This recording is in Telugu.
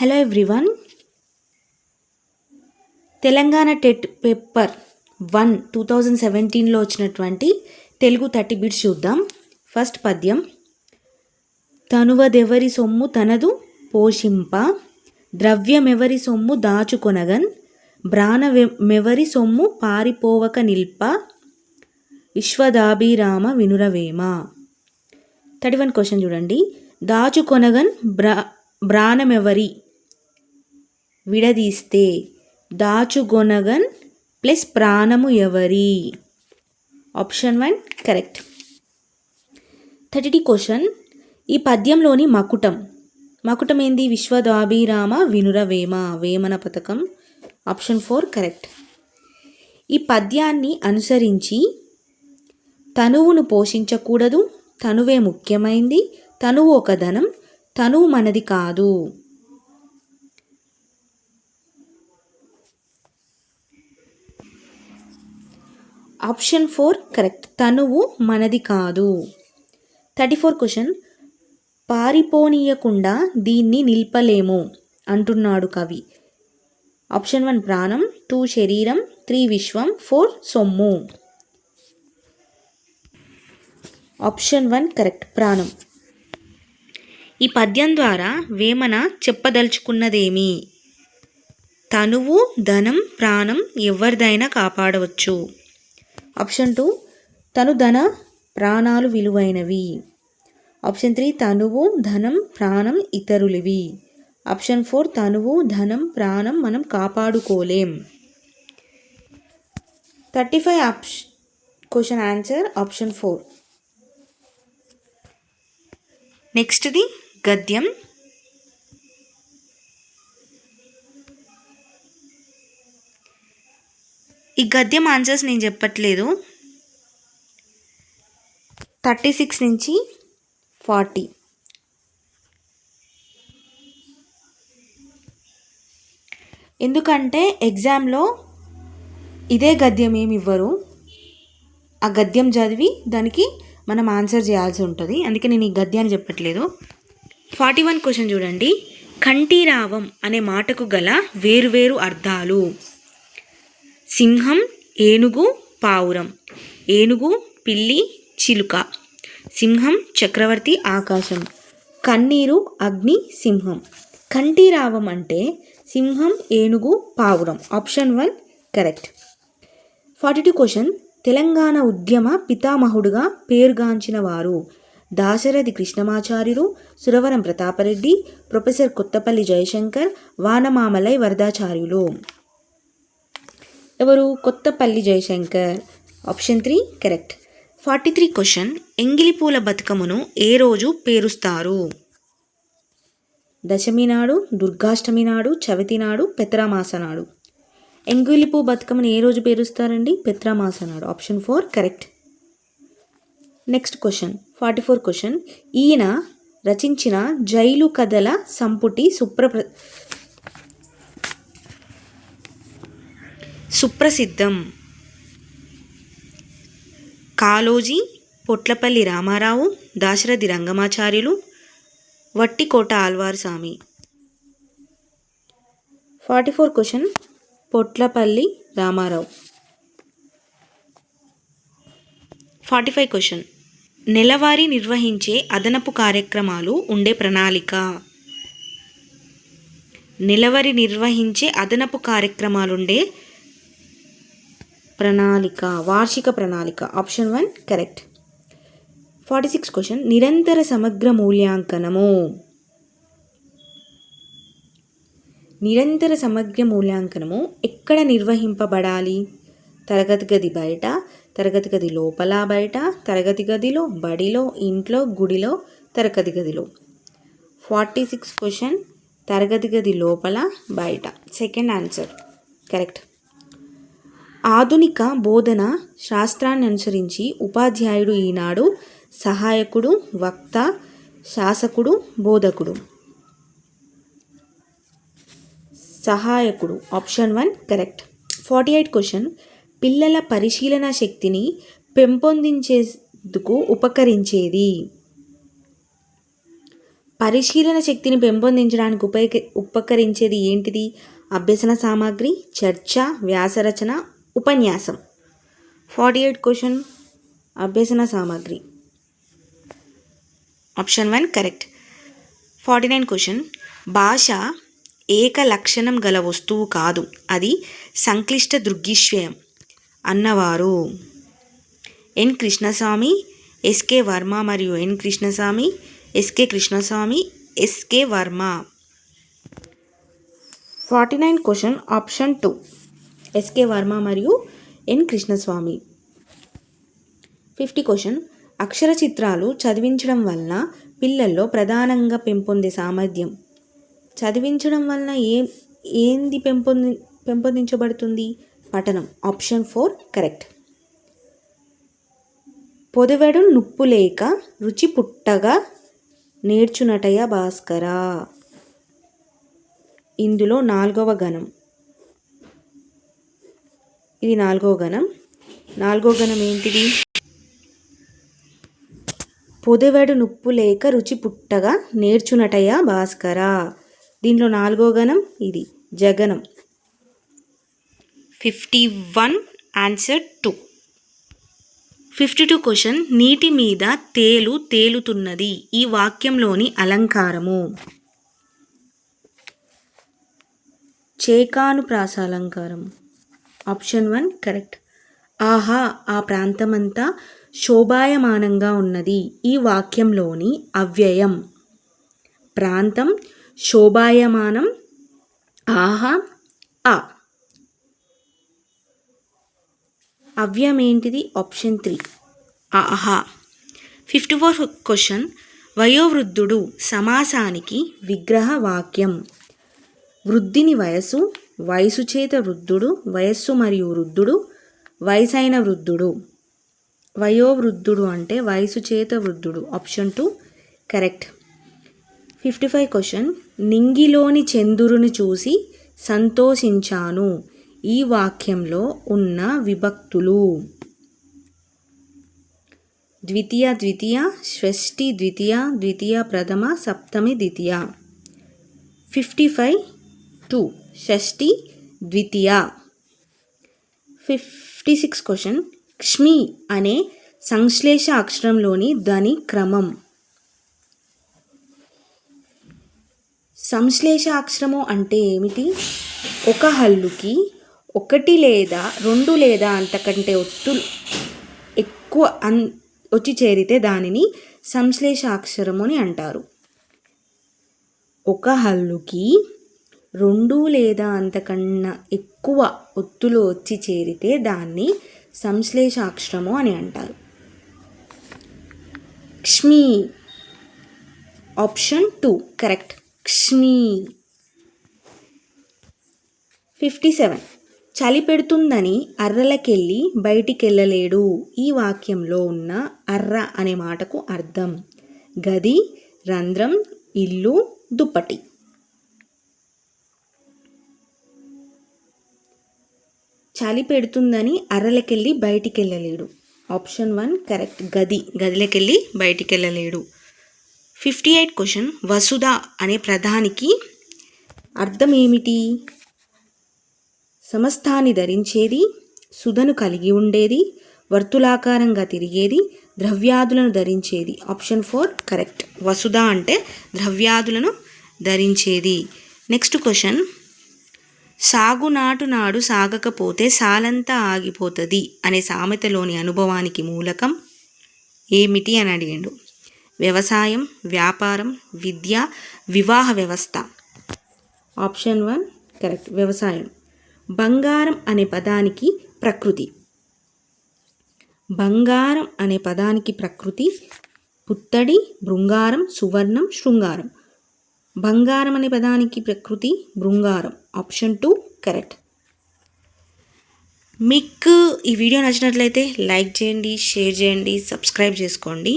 Hello everyone Telangana TET paper one two thousand సెవెంటీన్లో వచ్చినటువంటి తెలుగు థర్టీ బిట్స్ చూద్దాం. ఫస్ట్ పద్యం. తనువదెవరి సొమ్ము తనదు పోషింప. ద్రవ్యమెవరి సొమ్ము దాచుకొనగన్. బ్రాణమెవరి సొమ్ము పారిపోవక నిల్ప. విశ్వదాభిరామ వినురవేమ. థర్టీ వన్ క్వశ్చన్ చూడండి. దాచుకొనగన్ బ్రా బ్రాణమెవరి విడదీస్తే దాచుగొనగన్ ప్లస్ ప్రాణము ఎవరి? ఆప్షన్ వన్ కరెక్ట్ థర్టీ టీ క్వశ్చన్ ఈ పద్యంలోని మకుటం. మకుటం ఏంది? విశ్వదాభిరామ వినుర వేమ వేమన పథకం. ఆప్షన్ ఫోర్ కరెక్ట్ ఈ పద్యాన్ని అనుసరించి తనువును పోషించకూడదు. తనువే ముఖ్యమైంది. తనువు ఒక ధనం. తనువు మనది కాదు. Option four correct. తనువు మనది కాదు. Thirty four question. పారిపోనీయకుండా దీన్ని నిల్పలేము అంటున్నాడు కవి. ఆప్షన్ వన్ ప్రాణం టూ శరీరం త్రీ విశ్వం ఫోర్ సొమ్ము. Option one correct. ప్రాణం. ఈ పద్యం ద్వారా వేమన చెప్పదలుచుకున్నదేమి? తనువు ధనం ప్రాణం ఎవరిదైనా కాపాడవచ్చు. ఆప్షన్ టూ తను ధన ప్రాణాలు విలువైనవి. ఆప్షన్ త్రీ తనువు ధనం ప్రాణం ఇతరులివి. ఆప్షన్ ఫోర్ తనువు ధనం ప్రాణం మనం కాపాడుకోలేం. Thirty five option question answer option four నెక్స్ట్ది గద్యం. ఈ గద్యం ఆన్సర్స్ నేను చెప్పట్లేదు. థర్టీ సిక్స్ నుంచి ఫార్టీ ఎందుకంటే ఎగ్జామ్లో ఇదే గద్యం ఏమి ఇవ్వరు. ఆ గద్యం చదివి దానికి మనం ఆన్సర్ చేయాల్సి ఉంటుంది. అందుకే నేను ఈ గద్యాన్ని చెప్పట్లేదు. ఫార్టీ వన్ క్వశ్చన్ చూడండి. కంఠీరావం అనే మాటకు గల వేరువేరు అర్థాలు. సింహం ఏనుగు పావురం. ఏనుగు పిల్లి చిలుక. సింహం చక్రవర్తి ఆకాశం. కన్నీరు అగ్ని సింహం. కంటిరావం అంటే సింహం ఏనుగు పావురం. Option one correct. Forty two question. Telangana ఉద్యమ పితామహుడుగా పేరుగాంచిన వారు దాశరథి కృష్ణమాచార్యులు సురవరం ప్రతాపరెడ్డి ప్రొఫెసర్ కొత్తపల్లి జయశంకర్ వానమామలై వరదాచార్యులు. ఎవరు? Kothapalli Jayashankar. Option three correct forty three question ఎంగిలిపూల బతుకమ్మను ఏ రోజు పేరుస్తారు? దశమి నాడు దుర్గాష్టమి నాడు చవితి నాడు పెత్రామాస నాడు. ఎంగిలిపూ బతుకమ్మను ఏ రోజు పేరుస్తారండి? పెత్రామాస నాడు. Option four correct next question forty four question ఈయన రచించిన జైలు కథల సంపుటి సుప్ర సుప్రసిద్ధం. Kaloji Potlapalli Ramarao Dasarathi Rangamacharyulu Vattikota Alwar Swamy forty four question Potlapalli Ramarao. Forty five question నెలవారీ నిర్వహించే అదనపు కార్యక్రమాలు ఉండే ప్రణాళిక. నెలవారీ నిర్వహించే అదనపు కార్యక్రమాలుండే ప్రణాళిక వార్షిక ప్రణాళిక. Option one correct forty six question నిరంతర సమగ్ర మూల్యాంకనము. నిరంతర సమగ్ర మూల్యాంకనము ఎక్కడ నిర్వహింపబడాలి? తరగతి గది బయట తరగతి గది లోపల బయట తరగతి గదిలో బడిలో ఇంట్లో గుడిలో తరగతి గదిలో. ఫార్టీ సిక్స్ క్వశ్చన్ తరగతి గది లోపల బయట. సెకండ్ ఆన్సర్ కరెక్ట్ ఆధునిక బోధన శాస్త్రాన్ని అనుసరించి ఉపాధ్యాయుడు ఈనాడు సహాయకుడు వక్త శాసకుడు బోధకుడు. సహాయకుడు. Option one correct. Forty eight question. పిల్లల పరిశీలన శక్తిని పెంపొందించేందుకు ఉపకరించేది? పరిశీలన శక్తిని పెంపొందించడానికి ఉపయోగ ఉపకరించేది ఏంటిది? అభ్యసన సామాగ్రి చర్చ వ్యాసరచన ఉపన్యాసం. ఫార్టీ ఎయిట్ క్వశ్చన్ అభ్యసన సామాగ్రి. Option one correct. Forty nine question భాష ఏక లక్షణం గల వస్తువు కాదు అది సంక్లిష్ట దృగ్గిశ్వయం అన్నవారు. ఎన్ కృష్ణస్వామి ఎస్కే వర్మ మరియు N Krishnaswamy SK Krishnaswamy SK Varma. Forty nine question option two. SK Varma మరియు ఎన్ కృష్ణస్వామి. Fifty question. అక్షర చిత్రాలు చదివించడం వలన పిల్లల్లో ప్రధానంగా పెంపొందే సామర్థ్యం. చదివించడం వలన ఏం ఏంది పెంపొంది పెంపొందించబడుతుంది? పఠనం. Option four correct. పొదవెడు నుప్పు లేక రుచి పుట్టగా నేర్చునటయ భాస్కరా? ఇందులో నాలుగవ గణం. ఇది నాలుగో గణం. నాలుగో గణం ఏంటిది? పొదవెడు నుప్పు లేక రుచి పుట్టగా నేర్చునటయ భాస్కర? దీంట్లో నాలుగో గణం ఇది జగనం. Fifty one answer two. Fifty two question నీటి మీద తేలు తేలుతున్నది ఈ వాక్యంలోని అలంకారము. చేకాను ప్రాసాలంకారం ఆప్షన్ వన్ కరెక్ట్. ఆహా ఆ ప్రాంతమంతా శోభాయమానంగా ఉన్నది. ఈ వాక్యంలోని అవ్యయం. ప్రాంతం శోభాయమానం. ఆహా ఆ. అవ్యం ఏంటిది ఆప్షన్ త్రీ. ఆహా. Fifty four question. వయోవృద్ధుడు సమాసానికి విగ్రహ వాక్యం. వృద్ధిని వయసు వయసు చేత వృద్ధుడు వయస్సు మరియు వృద్ధుడు వయసైన వృద్ధుడు. వయోవృద్ధుడు అంటే వయసు చేత వృద్ధుడు. Option two correct fifty five question నింగిలోని చంద్రుని చూసి సంతోషించాను. ఈ వాక్యంలో ఉన్న విభక్తులు. ద్వితీయ ద్వితీయ షష్ఠి ద్వితీయ ద్వితీయ ప్రథమ సప్తమి ద్వితీయ. ఫిఫ్టీ ఫైవ్ టూ షష్ఠి ద్వితీయ. Fifty six question. క్ష్మి అనే సంశ్లేష అక్షరంలోని ధ్వని క్రమం. సంశ్లేష అక్షరము అంటే ఏమిటి? ఒక హల్లుకి ఒకటి లేదా రెండు లేదా అంతకంటే ఒత్తులు ఎక్కువ అన్ వచ్చి చేరితే దానిని సంశ్లేష అక్షరము అని అంటారు. ఒక హల్లుకి రెండు లేదా అంతకన్నా ఎక్కువ ఒత్తులు వచ్చి చేరితే దాన్ని సంశ్లేషాక్షరము అని అంటారు. క్ష్మి ఆప్షన్ టూ కరెక్ట్. క్ష్మి ఫిఫ్టీ సెవెన్. చలి పెడుతుందని అర్రలకెళ్ళి బయటికెళ్ళలేడు. ఈ వాక్యంలో ఉన్న అర్ర అనే మాటకు అర్థం. గది రంధ్రం ఇల్లు దుప్పటి. చలి పెడుతుందని అరలకెళ్ళి బయటికెళ్ళలేడు. Option one correct. గది. గదిలోకెళ్ళి బయటికెళ్ళలేడు. ఫిఫ్టీ ఎయిట్ క్వశ్చన్ వసుధ అనే ప్రధానికి అర్థం ఏమిటి సమస్తాన్ని ధరించేది సుధను కలిగి ఉండేది వర్తులాకారంగా తిరిగేది ద్రవ్యాదులను ధరించేది. Option four correct. వసుధ అంటే ద్రవ్యాదులను ధరించేది. నెక్స్ట్ క్వశ్చన్ సాగునాటు నాడు సాగకపోతే సాలంతా ఆగిపోతుంది అనే సామెతలోని అనుభవానికి మూలకం ఏమిటి అని అడిగిండు. వ్యవసాయం వ్యాపారం విద్య వివాహ వ్యవస్థ. ఆప్షన్ వన్ కరెక్ట్ వ్యవసాయం. బంగారం అనే పదానికి ప్రకృతి. బంగారం అనే పదానికి ప్రకృతి పుత్తడి బృంగారం సువర్ణం శృంగారం. బంగారం అనే పదానికి ప్రకృతి బృంగారం ఆప్షన్ టూ కరెక్ట్. మీకు ఈ వీడియో నచ్చినట్లయితే లైక్ చేయండి షేర్ చేయండి సబ్స్క్రైబ్ చేసుకోండి.